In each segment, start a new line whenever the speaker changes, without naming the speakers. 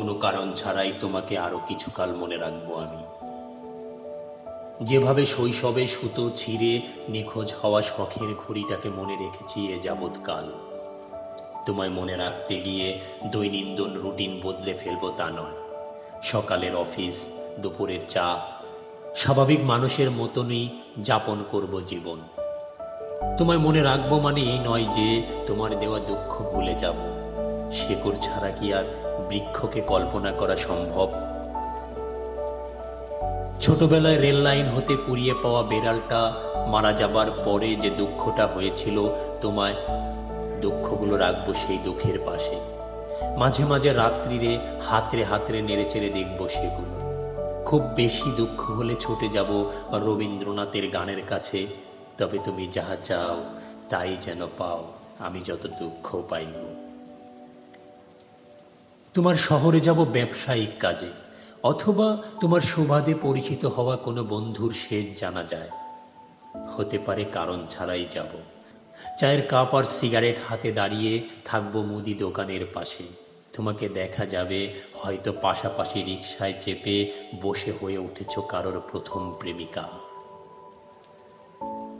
কোনো কারণ ছাড়াই তোমাকে আরও কিছুকাল মনে রাখব আমি। যেভাবে শৈশবে সুতো ছিঁড়ে নিখোঁজ হওয়া শখের ঘড়িটাকে মনে রেখেছি এ যাবৎকাল। তোমায় মনে রাখতে গিয়ে দৈনন্দিন রুটিন বদলে ফেলব তা নয়। সকালের অফিস, দুপুরের চা, স্বাভাবিক মানুষের মতনই যাপন করব জীবন। তোমায় মনে রাখব মানে এই নয় যে তোমার দেওয়া দুঃখ ভুলে যাব। শেকড় ছাড়া কি আর বৃক্ষকে কল্পনা করা সম্ভব? ছোটবেলায় রেল লাইন হতে কুড়িয়ে পাওয়া বেড়ালটা মারা যাবার পরে যে দুঃখটা হয়েছিল, তোমায় দুঃখগুলো রাখব সেই দুঃখের পাশে। মাঝে মাঝে রাত্রিরে হাতরে হাতরে নেড়ে চেড়ে দেখব সেগুলো। খুব বেশি দুঃখ হলে ছুটে যাব রবীন্দ্রনাথের গানের কাছে, তবে তুমি যাহা চাও তাই যেন পাও, আমি যত দুঃখ পাইব। তোমার শহরে যাব ব্যবসায়িক কাজে, অথবা তোমার সুবাদে পরিচিত হওয়া কোনো বন্ধুর শেষ জানা যায়। হতে পারে কারণ ছাড়াই যাব। চায়ের কাপ আর সিগারেট হাতে দাঁড়িয়ে থাকব মুদি দোকানের পাশে। তোমাকে দেখা যাবে, হয়তো পাশাপাশি রিক্সায় চেপে বসে হয়ে উঠেছ কারোর প্রথম প্রেমিকা।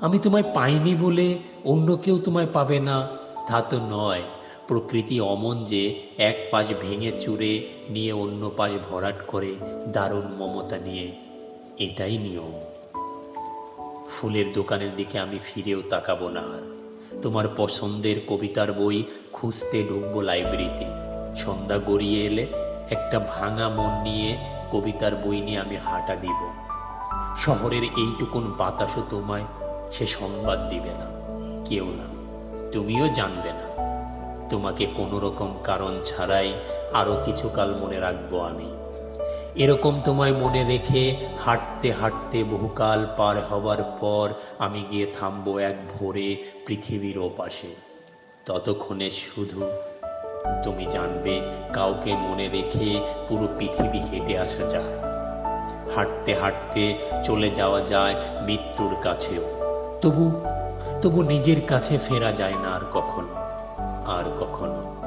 আমি তোমায় পাইনি বলে অন্য কেউ তোমায় পাবে না, তা তো নয়। প্রকৃতি অমন যে এক পাশ ভেঙে চুরে নিয়ে অন্য পাশ ভরাট করে দারুণ মমতা নিয়ে। এটাই নিয়ম। ফুলের দোকানের দিকে আমি ফিরেও তাকাবো না আর। তোমার পছন্দের কবিতার বই খুঁজতে ঢুকবো লাইব্রেরিতে। সন্ধ্যা গড়িয়ে এলে একটা ভাঙা মন নিয়ে কবিতার বই নিয়ে আমি হাঁটা দিব। শহরের এইটুকুন বাতাসও তোমায় সে সংবাদ দিবে না। কেউ না। তুমিও জানবে না। তোমাকে কোনো রকম কারণ ছাড়াই আরও কিছুকাল মনে রাখব আমি। এরকম তোমায় মনে রেখে হাঁটতে হাঁটতে বহুকাল পার হবার পর আমি গিয়ে থামবো এক ভোরে পৃথিবীর ওপাশে। ততক্ষণে শুধু তুমি জানবে, কাউকে মনে রেখে পুরো পৃথিবী হেঁটে আসা যায়। হাঁটতে হাঁটতে চলে যাওয়া যায় মৃত্যুর কাছেও। তবু তবু নিজের কাছে ফেরা যায় না আর কখনো। আর কখনো।